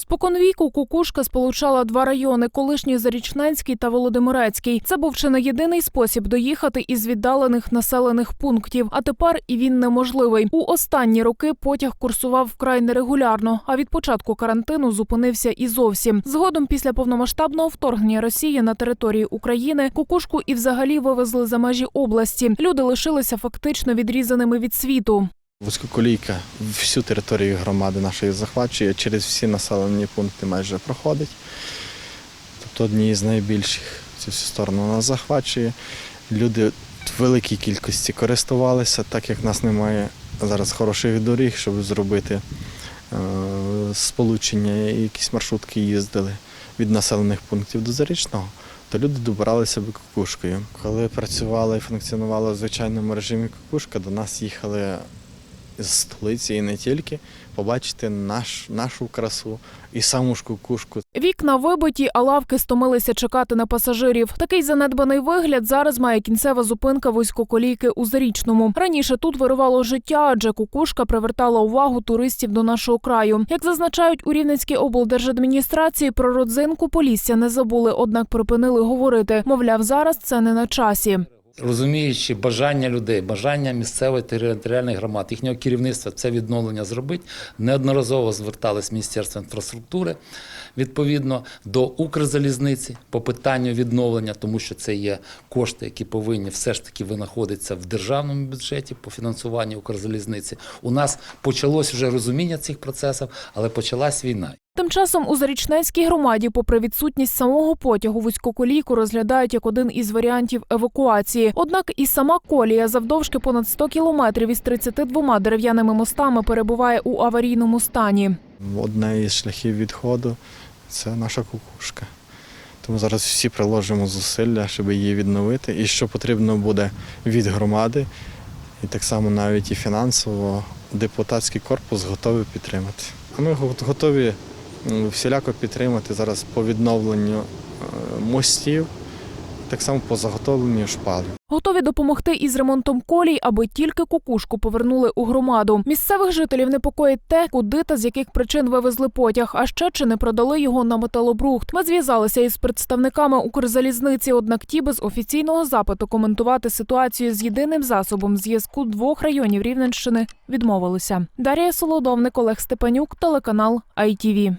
Споконвіку кукушка сполучала два райони: колишній Зарічненський та Володимирецький. Це був чи не єдиний спосіб доїхати із віддалених населених пунктів. А тепер і він неможливий. У останні роки потяг курсував вкрай нерегулярно. А від початку карантину зупинився і зовсім. Згодом, після повномасштабного вторгнення Росії на території України, кукушку і взагалі вивезли за межі області. Люди лишилися фактично відрізаними від світу. Вузькоколійка всю територію громади нашої захвачує, через всі населені пункти майже проходить. Тобто одні з найбільших цю всю сторону нас захвачує. Люди в великій кількості користувалися, так як в нас немає зараз хороших доріг, щоб зробити е, сполучення, якісь маршрутки їздили від населених пунктів до Зарічного. То люди добиралися би кукушкою. Коли працювала і функціонувала в звичайному режимі кукушка, до нас їхали з столиці і не тільки побачити наш, нашу красу і саму ж кукушку. Вікна вибиті, а лавки стомилися чекати на пасажирів. Такий занедбаний вигляд зараз має кінцева зупинка вузькоколійки у Зарічному. Раніше тут вирувало життя, адже кукушка привертала увагу туристів до нашого краю. Як зазначають у Рівненській облдержадміністрації, про родзинку Полісся не забули, однак припинили говорити. Мовляв, зараз це не на часі. Розуміючи бажання людей, бажання місцевої територіальних громад, їхнього керівництва це відновлення зробити, неодноразово звертались Міністерство інфраструктури відповідно до Укрзалізниці по питанню відновлення, тому що це є кошти, які повинні все ж таки винаходитися в державному бюджеті по фінансуванню Укрзалізниці. У нас почалось вже розуміння цих процесів, але почалась війна. Тим часом у Зарічненській громаді, попри відсутність самого потягу, вузькоколійку розглядають як один із варіантів евакуації. Однак і сама колія завдовжки понад 100 кілометрів із 32 дерев'яними мостами перебуває у аварійному стані. Одне із шляхів відходу це наша кукушка. Тому зараз всі приложимо зусилля, щоб її відновити. І що потрібно буде від громади, і так само навіть і фінансово, депутатський корпус готовий підтримати. Ми готові всіляко підтримати зараз по відновленню е, мостів, так само по заготовленню шпалів. Готові допомогти із ремонтом колій, аби тільки кукушку повернули у громаду. Місцевих жителів непокоїть те, куди та з яких причин вивезли потяг, а ще чи не продали його на металобрухт. Ми зв'язалися із представниками Укрзалізниці, однак ті без офіційного запиту коментувати ситуацію з єдиним засобом зв'язку двох районів Рівненщини відмовилися. Дар'я Солодовник, Олег Степанюк, телеканал ITV.